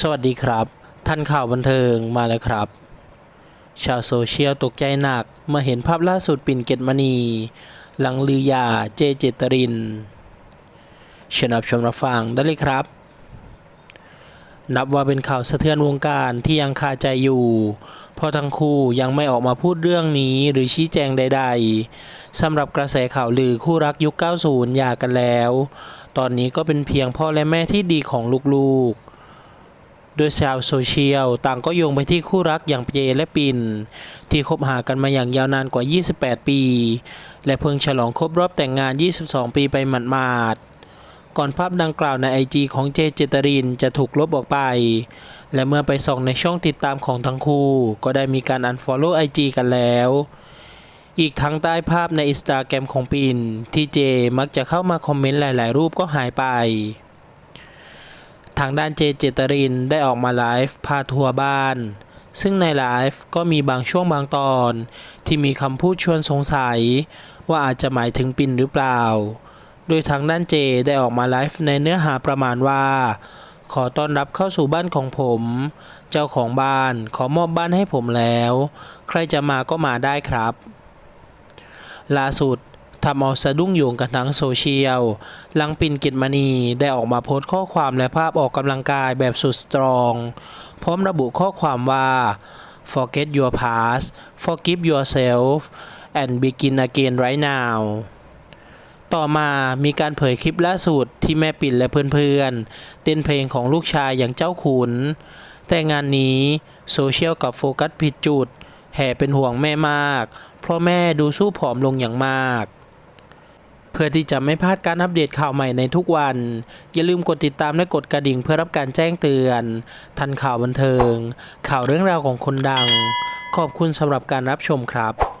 สวัสดีครับ ท่านข่าวบันเทิงมาแล้วครับ ชาวโซเชียลตกใจหนักเมื่อเห็นภาพล่าสุดปิ่นเกตมณี หลังลือยาเจเจตรินเชิญรับชมรับฟังได้เลยครับ นับว่าเป็นข่าวสะเทือนวงการที่ยังคาใจอยู่ เพราะทั้งคู่ยังไม่ออกมาพูดเรื่องนี้หรือชี้แจงใด ๆสำหรับกระแสข่าวลือคู่รักยุค 90หย่ากันแล้ว ตอนนี้ก็เป็นเพียงพ่อและแม่ที่ดีของลูกๆ โดยชาวโซเชียลต่างก็โยงไปที่คู่รักอย่างเจและปิน ที่คบหากันมาอย่างยาวนานกว่า 28 ปี และเพิ่งฉลองครบรอบแต่งงาน 22 ปีไปหมาดๆก่อนภาพดังกล่าวในไอจีของเจเจตรินจะถูกลบออกไป และเมื่อไปส่องในช่องติดตามของทั้งคู่ ก็ได้มีการ unfollow ไอจีกันแล้วอีกทั้งใต้ภาพในอินสตาแกรมของปิน ที่เจมักจะเข้ามาคอมเมนต์หลาย ๆ รูปก็หายไป ทางด้านเจเจตรินได้ออกมาไลฟ์พาทัวร์บ้าน ซึ่งในไลฟ์ก็มีบางช่วงบางตอน ที่มีคำพูดชวนสงสัย ว่าอาจจะหมายถึงปินหรือเปล่า โดยทางด้านเจได้ออกมาไลฟ์ในเนื้อหาประมาณว่า ขอต้อนรับเข้าสู่บ้านของผม เจ้าของบ้านขอมอบบ้านให้ผมแล้ว ใครจะมาก็มาได้ครับล่าสุด ทำเอาสะดุ้งโยงกันทั้งโซเชียล หลังปินกิตมณีได้ออกมาโพสต์ข้อความและภาพออกกำลังกายแบบสุดสตรอง พร้อมระบุข้อความว่า forget your past forgive yourself and begin again right now ต่อมามีการเผยคลิปล่าสุดที่แม่ปิ่นและเพื่อนๆ เต้นเพลงของลูกชายอย่างเจ้าขุน แต่งานนี้โซเชียลกับโฟกัสผิดจุด แห่เป็นห่วงแม่มาก เพราะแม่ดูสู้ผอมลงอย่างมาก เพื่อที่จะไม่พลาดการอัปเดตข่าวใหม่ในทุกวัน อย่าลืมกดติดตามและกดกระดิ่งเพื่อรับการแจ้งเตือน ทันข่าวบันเทิง ข่าวเรื่องราวของคนดัง ขอบคุณสำหรับการรับชมครับ